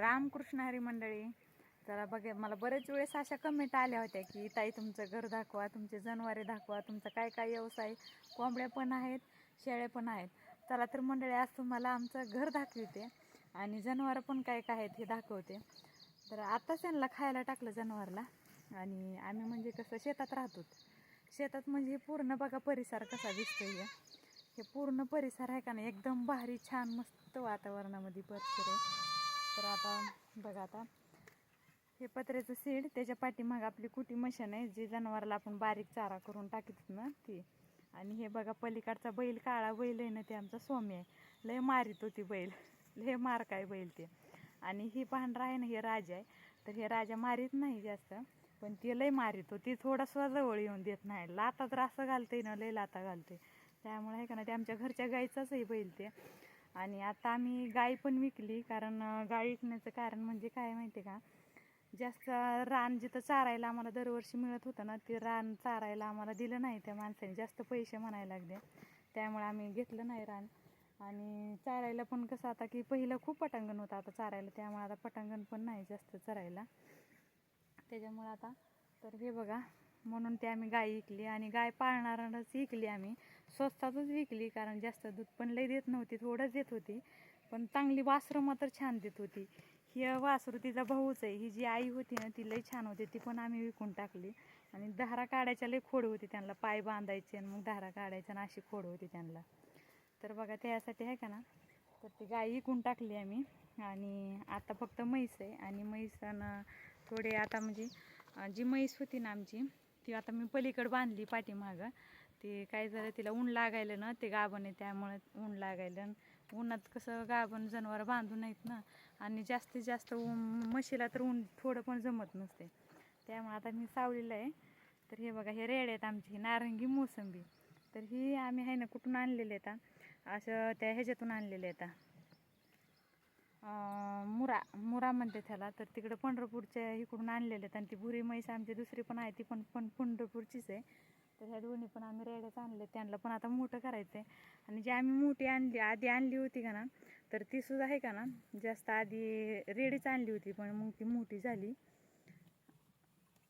रामकृष्ण हरी मंडळी जरा बघा मला बरेच वेळेस अशा कमेंट आल्या होत्या की ताई तुमचं घर दाखवा तुमचे जनावरे दाखवा तुमचा काय काय व्यवसाय कोंबड्या पण आहेत शेळ्या पण आहेत. चला तर मंडळी आज तुम्हाला आमचं घर दाखवते आणि जनावरं पण काय काय आहेत हे दाखवते. तर आताच त्यांना खायला टाकलं जनावरला आणि आम्ही म्हणजे कसं शेतात राहतो. शेतात म्हणजे पूर्ण बघा परिसर कसा दिसतो हे. हे पूर्ण परिसर आहे का नाही एकदम भारी छान मस्त वातावरणामध्ये परिसर आहे. तर आता बघा आता. हे पत्र्याचं सीड त्याच्या पाठीमाग आपली कुटी मशीन आहे जी जनावराला आपण बारीक चारा करून टाकीत ना ती. आणि हे बघा पलीकडचा बैल काळा बैल आहे ना ते आमचा स्वामी आहे. लय मारित होती बैल. लय मार काय बैल ते. आणि ही पांढरा आहे ना हे राजा आहे. तर हे राजा मारीत नाही जास्त पण ती लय मारित होती. थोडासा जवळ येऊन देत नाही. लाता तर असं घालते ना लय लाता घालते त्यामुळे आहे का ना ते आमच्या घरच्या गाईचाच आहे बैल ते. आणि आता आम्ही गाय पण विकली कारण गाय विकण्याचं कारण म्हणजे काय माहिती का? जास्त रान जिथं चारायला आम्हाला दरवर्षी मिळत होतं ना ते रान चारायला आम्हाला दिलं नाही त्या माणसाने. जास्त पैसे म्हणायला लागले. त्यामुळे आम्ही घेतलं नाही रान. आणि चारायला पण कसं आता की पहिलं खूप पटांगण होतं आता चारायला. त्यामुळे आता पटांगण पण नाही जास्त चरायला. त्याच्यामुळे आता तर हे बघा. म्हणून ते आम्ही गाय विकली आणि गाय पाळणारच विकली आम्ही. स्वस्तातच विकली कारण जास्त दूध पण लई देत नव्हती थोडंच देत होती. पण चांगली वासरं मात्र छान देत होती. ही वासरू तिचा भाऊच आहे. ही जी आई होती ना ती लई छान होती. ती पण आम्ही विकून टाकली. आणि धारा काढायच्या लई खोड होती त्यांना. पाय बांधायचे आणि मग धारा काढायच्या आणि अशी खोड होती त्यांना. तर बघा त्यासाठी आहे का ना? तर ती गाय विकून टाकली आम्ही. आणि आता फक्त म्हैस आहे. आणि म्हैसानं थोडे आता म्हणजे जी म्हैस होती ना आमची ती आता मी पलीकड बांधली पाठीमागं. ती काय झालं तिला ऊन लागायलं ना ते गाभण आहे त्यामुळे ऊन लागायलं. आणि उन्हात कसं गाभण जनावर बांधून नाहीत ना आणि जास्तीत जास्त ऊन म्हशीला तर ऊन थोडं पण जमत नसते. त्यामुळे आता मी सावलीला आहे. तर हे बघा हे रेड आहेत आमची नारंगी मोसंबी. तर ही आम्ही आहे ना कुठून आणलेले आहेत असं त्या ह्याच्यातून आणलेले आहेत मुरा मुरा म्हणते त्याला. तर तिकडं पंढरपूरच्या इकडून आणलेले आहेत आणि ती भुरी म्हैस आमची दुसरी पण आहे. ती पण पण पंढरपूरचीच आहे. तर ह्या दोन्ही पण आम्ही रेड्याच आणले त्यांना पण आता मोठं करायचं आहे आणि जी आम्ही मोठी आणली आधी आणली होती का ना तर ती सुद्धा आहे का ना जास्त आधी रेडीच आणली होती. पण मग ती मोठी झाली.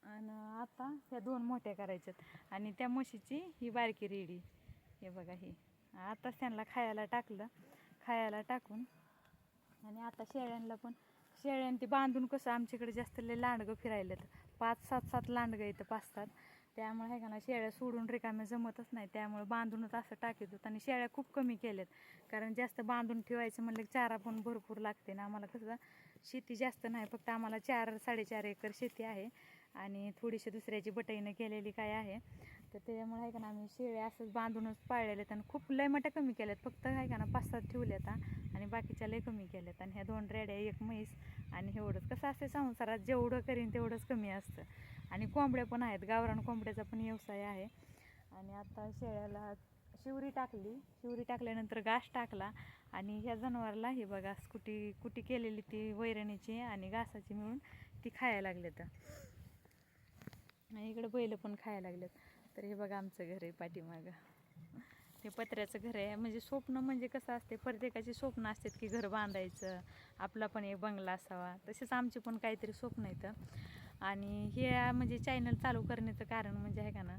आणि आता ह्या दोन मोठ्या करायच्यात. आणि त्या म्हशीची ही बारकी रेडी. हे बघा ही. आताच त्यांना खायला टाकलं. खायला टाकून आणि आता शेळ्यांना पण शेळ्यां ते बांधून कसं आमच्याकडे जास्त लय लांडगं फिरायलेत. पाच सात सात लांडगं इथं पाचतात त्यामुळे आहे का ना शेळ्या सोडून रिकाम्या जमतच नाही. त्यामुळे बांधूनच असं टाकीत होतं. आणि शेळ्या खूप कमी केल्यात. कारण जास्त बांधून ठेवायचं म्हणलं की चारा पण भरपूर लागते ना. आम्हाला कसं शेती जास्त नाही फक्त आम्हाला चार साडेचार एकर शेती आहे. आणि थोडीशी दुसऱ्याची बटाईनं केलेली काय आहे. तर त्याच्यामुळे आहे का ना आम्ही शेळ्या असंच बांधूनच पाळलेले आहेत. आणि खूप लय मोठ्या कमी केल्यात. फक्त आहे का ना पाच सात ठेवल्यात आणि बाकीच्या लय कमी केल्यात. आणि ह्या दोन रेड्या एक म्हैस आणि एवढंच. कसं असते संसारात जेवढं करीन तेवढंच कमी असतं. आणि कोंबड्या पण आहेत. गावरान कोंबड्याचा पण व्यवसाय आहे. आणि आता शेळ्याला शिवरी टाकली. शिवरी टाकल्यानंतर घास टाकला. आणि ह्या जनावरला हे बघा कुटी कुटी केलेली ती वैरणीची आणि घासाची मिळून ती खायला लागलेत. आणि इकडे बैल पण खायला लागलेत. तर हे बघा आमचं घर आहे पाठीमागं. हे पत्र्याचं घर आहे. म्हणजे स्वप्न म्हणजे कसं असते प्रत्येकाची स्वप्न असतात की घर बांधायचं आपला पण एक बंगला असावा. तसेच आमचे पण काहीतरी स्वप्न येतं आणि हे म्हणजे चॅनल चालू करण्याचं कारण म्हणजे आहे का ना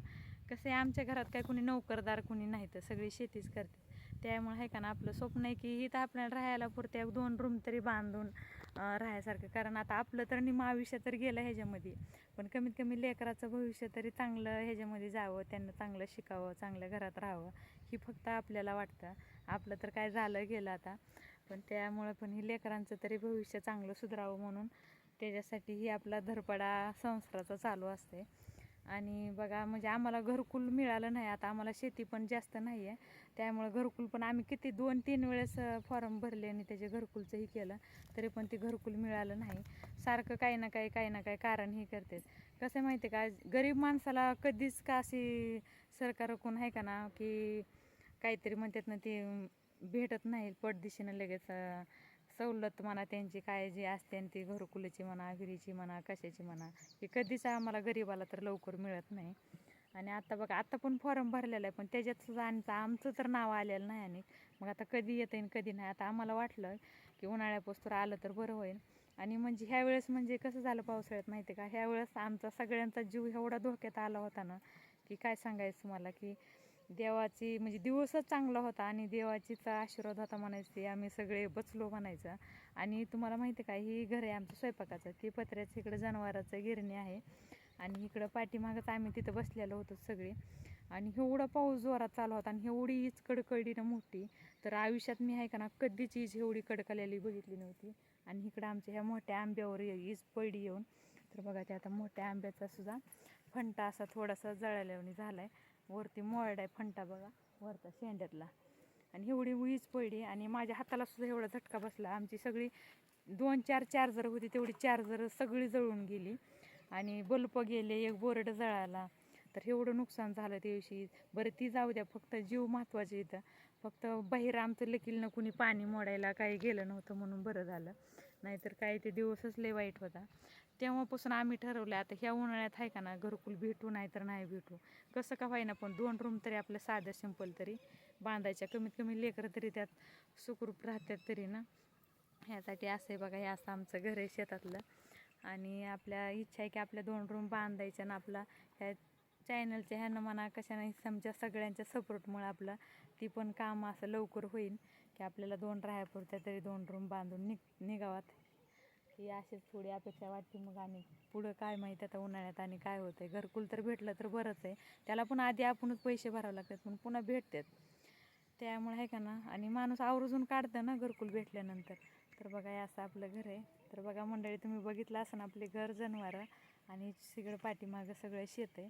कसं आहे आमच्या घरात काय कोणी नोकरदार कोणी नाही तर सगळी शेतीच करते त्यामुळे आहे का ना आपलं स्वप्न आहे की इथं आपल्याला राहायला पुरत्या दोन रूम तरी बांधून राहायसारखं. कारण आता आपलं तर निम आयुष्य तर गेलं ह्याच्यामध्ये. पण कमीत कमी लेकराचं भविष्य तरी चांगलं ह्याच्यामध्ये जावं त्यांना चांगलं शिकावं चांगल्या घरात राहावं ही फक्त आपल्याला वाटतं. आपलं तर काय झालं गेलं आता. पण त्यामुळं पण ही लेकरांचं तरी भविष्य चांगलं सुधरावं म्हणून त्याच्यासाठी ही आपला धरपडा संसाराचा चालू असते आणि बघा म्हणजे आम्हाला घरकुल मिळालं नाही. आता आम्हाला शेती पण जास्त नाही आहे त्यामुळं घरकुल पण आम्ही किती दोन तीन वेळेस फॉर्म भरले आणि त्याचे घरकुलचंही केलं. तरी पण ते घरकुल मिळालं नाही. सारखं काही ना काही काही ना काही कारण हे करते कसं आहे माहिती आहे का गरीब माणसाला कधीच का अशी सरकार कोण आहे का ना की काहीतरी म्हणतात ना ते भेटत नाही पटदिशीनं लगेच सवलत म्हणा त्यांची काय जी असते आणि ती घरकुलीची म्हणा विहिरीची म्हणा कशाची म्हणा हे कधीच आम्हाला गरीबाला तर लवकर मिळत नाही. आणि आता बघा आता पण फॉर्म भरलेला आहे पण त्याच्यात सुद्धा आमचं आमचं तर नाव आलेलं नाही आणि मग आता कधी येतं आणि कधी नाही आता आम्हाला वाटलं की उन्हाळ्यापासून आलं तर बरं होईल. आणि म्हणजे ह्या वेळेस म्हणजे कसं झालं पावसाळ्यात माहिती आहे का? ह्या वेळेस आमचा सगळ्यांचा जीव एवढा धोक्यात आला होता ना की काय सांगायचं मला की देवाची म्हणजे दिवसच चांगला होता आणि देवाचीचा आशीर्वाद होता म्हणायचे आम्ही सगळे बचलो म्हणायचं. आणि तुम्हाला माहिती आहे का ही घर आहे आमचं स्वयंपाकाचं. की पत्र्याचं इकडं जनावराचं गिरणी आहे. आणि इकडं पाठीमागंच आम्ही तिथं बसलेलो होतो सगळे. आणि एवढा पाऊस जोरात चालू होता आणि एवढी हीच कडकडी ना मोठी. तर आयुष्यात मी आहे का ना कधीच हीच एवढी कडकलेली बघितली नव्हती. आणि इकडं आमच्या ह्या मोठ्या आंब्यावर हीच पडी येऊन तर बघा ते आता मोठ्या आंब्याचा सुद्धा फंटा असा थोडासा जळाल्याने झाला आहे वरती मोड आहे फंटा बघा वरचा शेंड्यातला. आणि एवढी वीज पडली आणि माझ्या हाताला सुद्धा एवढा झटका बसला. आमची सगळी दोन चार चार्जर होती तेवढी चार्जर सगळी जळून गेली. आणि बल्ब गेले एक बोर्ड जळाला. तर एवढं नुकसान झालं त्या दिवशी. बरं ती जाऊ द्या फक्त जीव महत्त्वाचे इथं. फक्त बाहेर आमचं लकीलनं कुणी पाणी मोडायला काही गेलं नव्हतं म्हणून बरं झालं. नाहीतर काय ते दिवसच लय वाईट होता. तेव्हापासून आम्ही ठरवलं आता ह्या उन्हाळ्यात आहे का ना घरकुल भेटू नाहीतर नाही भेटू. कसं का होईना पण दोन रूम तरी आपलं साधं सिंपल तरी. बांधायच्या कमीत कमी लेकरं तरी त्यात सुखरूप राहतात तरी ना. ह्यासाठी असं आहे बघा हे असं आमचं घर आहे शेतातलं. आणि आपल्या इच्छा आहे की आपल्या दोन रूम बांधायच्या ना आपला ह्या चॅनलच्या ह्यानं म्हणा कशाने समजा सगळ्यांच्या सपोर्टमुळे आपलं ती पण काम असं लवकर होईल की आपल्याला दोन राहायपुरत्या तरी दोन रूम बांधून निघ निघावात. ही अशीच थोडी अपेक्षा वाटते मग आणि पुढं काय माहिती आता उन्हाळ्यात आणि काय होतं आहे घरकुल तर भेटलं तर बरंच आहे. त्याला पण आधी आपणच पैसे भरावे लागतात पण पुन्हा भेटतात. त्यामुळे आहे का ना आणि माणूस आवर्जून काढतं ना घरकुल भेटल्यानंतर. तर बघा हे असं आपलं घर आहे. तर बघा मंडळी तुम्ही बघितलं असं ना आपले घर जनावरं आणि सगळं पाठीमागं सगळं शेत आहे.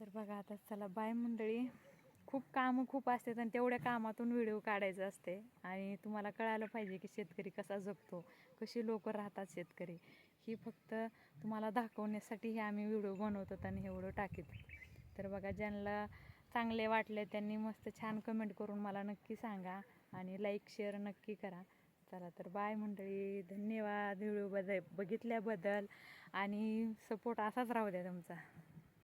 तर बघा आता चला बाय मंडळी. खूप कामं खूप असतात आणि तेवढ्या कामातून व्हिडिओ काढायचं असते. आणि तुम्हाला कळायला पाहिजे की शेतकरी कसा जगतो कशी लोक राहतात शेतकरी. ही फक्त तुम्हाला दाखवण्यासाठी हे आम्ही व्हिडिओ बनवतो आणि हे व्हिडिओ टाकीत. तर बघा ज्यांना चांगले वाटले त्यांनी मस्त छान कमेंट करून मला नक्की सांगा आणि लाईक शेअर नक्की करा. चला तर बाय मंडळी. धन्यवाद व्हिडिओ बद बघितल्याबद्दल. आणि सपोर्ट असाच राहू द्या तुमचा.